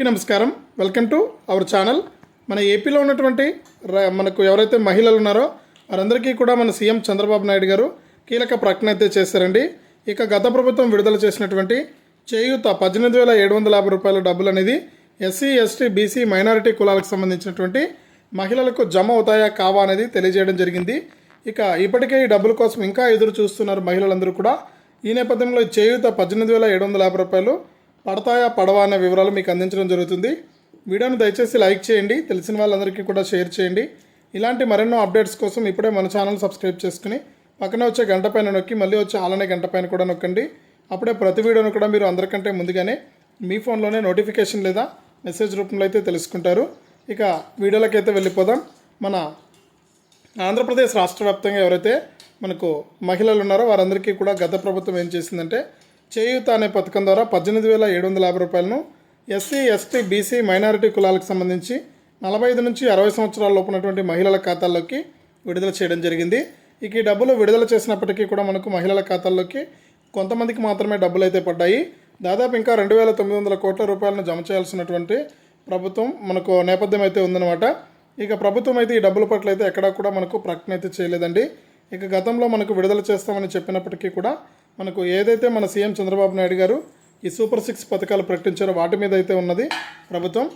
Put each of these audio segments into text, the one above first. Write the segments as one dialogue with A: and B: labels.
A: అందరికీ నమస్కారం. Welcome to our channel మన ఏపీలో ఉన్నటువంటి మనకు ఎవరైతే మహిళలు ఉన్నారో వారందరికీ కూడా మన సీఎం చంద్రబాబు నాయుడు గారు కీలక ప్రకటన అయితే చేశారండి. ఇక గత ప్రభుత్వం విడుదల చేసినటువంటి చేయూత పద్దెనిమిది వేల ఏడు వందల యాభై రూపాయల డబ్బులు అనేది ఎస్సీ ఎస్టీ బీసీ మైనారిటీ కులాలకు సంబంధించినటువంటి మహిళలకు జమ అవుతాయా కావా అనేది తెలియజేయడం జరిగింది. ఇక ఇప్పటికే ఈ డబ్బుల కోసం ఇంకా ఎదురు చూస్తున్నారు మహిళలందరూ కూడా. ఈ నేపథ్యంలో చేయూత పద్దెనిమిది వేల ఏడు వందల యాభై రూపాయలు పడతాయా పడవా అనే వివరాలు మీకు అందించడం జరుగుతుంది. వీడియోను దయచేసి లైక్ చేయండి తెలిసిన వాళ్ళందరికీ కూడా షేర్ చేయండి. ఇలాంటి మరెన్నో అప్డేట్స్ కోసం ఇప్పుడే మన ఛానల్ సబ్స్క్రైబ్ చేసుకుని పక్కన వచ్చే గంట పైన నొక్కి మళ్ళీ వచ్చే ఆలనే గంట పైన కూడా నొక్కండి. అప్పుడే ప్రతి వీడియోను కూడా మీరు అందరికంటే ముందుగానే మీ ఫోన్లోనే నోటిఫికేషన్ లేదా మెసేజ్ రూపంలో అయితే తెలుసుకుంటారు. ఇక వీడియోలకైతే వెళ్ళిపోదాం. మన ఆంధ్రప్రదేశ్ రాష్ట్ర వ్యాప్తంగా ఎవరైతే మనకు మహిళలు ఉన్నారో వారందరికీ కూడా గత ప్రభుత్వం ఏం చేసిందంటే చేయూత అనే పథకం ద్వారా పద్దెనిమిది వేల ఏడు వందల యాభై రూపాయలను ఎస్సీ ఎస్టీ బీసీ మైనారిటీ కులాలకు సంబంధించి నలభై ఐదు నుంచి అరవై సంవత్సరాల లోపునటువంటి మహిళల ఖాతాల్లోకి విడుదల చేయడం జరిగింది. ఇక ఈ డబ్బులు విడుదల చేసినప్పటికీ కూడా మనకు మహిళల ఖాతాల్లోకి కొంతమందికి మాత్రమే డబ్బులు అయితే పడ్డాయి. దాదాపు ఇంకా రెండు వేల తొమ్మిది వందల కోట్ల రూపాయలను జమ చేయాల్సినటువంటి ప్రభుత్వం మనకు నేపథ్యం అయితే ఉందన్నమాట. ఇక ప్రభుత్వం అయితే ఈ డబ్బుల పట్ల అయితే ఎక్కడా కూడా మనకు ప్రకటన అయితే చేయలేదండి. ఇక గతంలో మనకు విడుదల చేస్తామని చెప్పినప్పటికీ కూడా మనకు ఏదైతే మన సీఎం చంద్రబాబు నాయుడు గారు ఈ సూపర్ సిక్స్ పథకాలు ప్రకటించారో వాటి మీద అయితే ఉన్నది ప్రభుత్వం.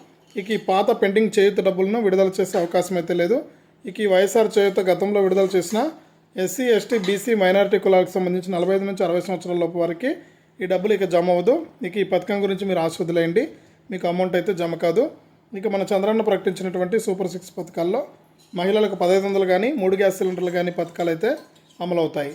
A: ఇక ఈ పాత పెండింగ్ చేయూత డబ్బులను విడుదల చేసే అవకాశం అయితే లేదు. ఇక ఈ వైఎస్ఆర్ చేయూత గతంలో విడుదల చేసిన ఎస్సీ ఎస్టీ బీసీ మైనారిటీ కులాలకు సంబంధించి నలభై ఐదు నుంచి అరవై సంవత్సరాల లోపు వరకు ఈ డబ్బులు ఇక జమ అవ్వదు. ఇక ఈ పథకం గురించి మీరు ఆశ్వదులేయండి మీకు అమౌంట్ అయితే జమ కాదు. ఇక మన చంద్రన్న ప్రకటించినటువంటి సూపర్ సిక్స్ పథకాల్లో మహిళలకు పదహైదు వందలు కానీ మూడు గ్యాస్ సిలిండర్లు కానీ పథకాలు అయితే అమలవుతాయి.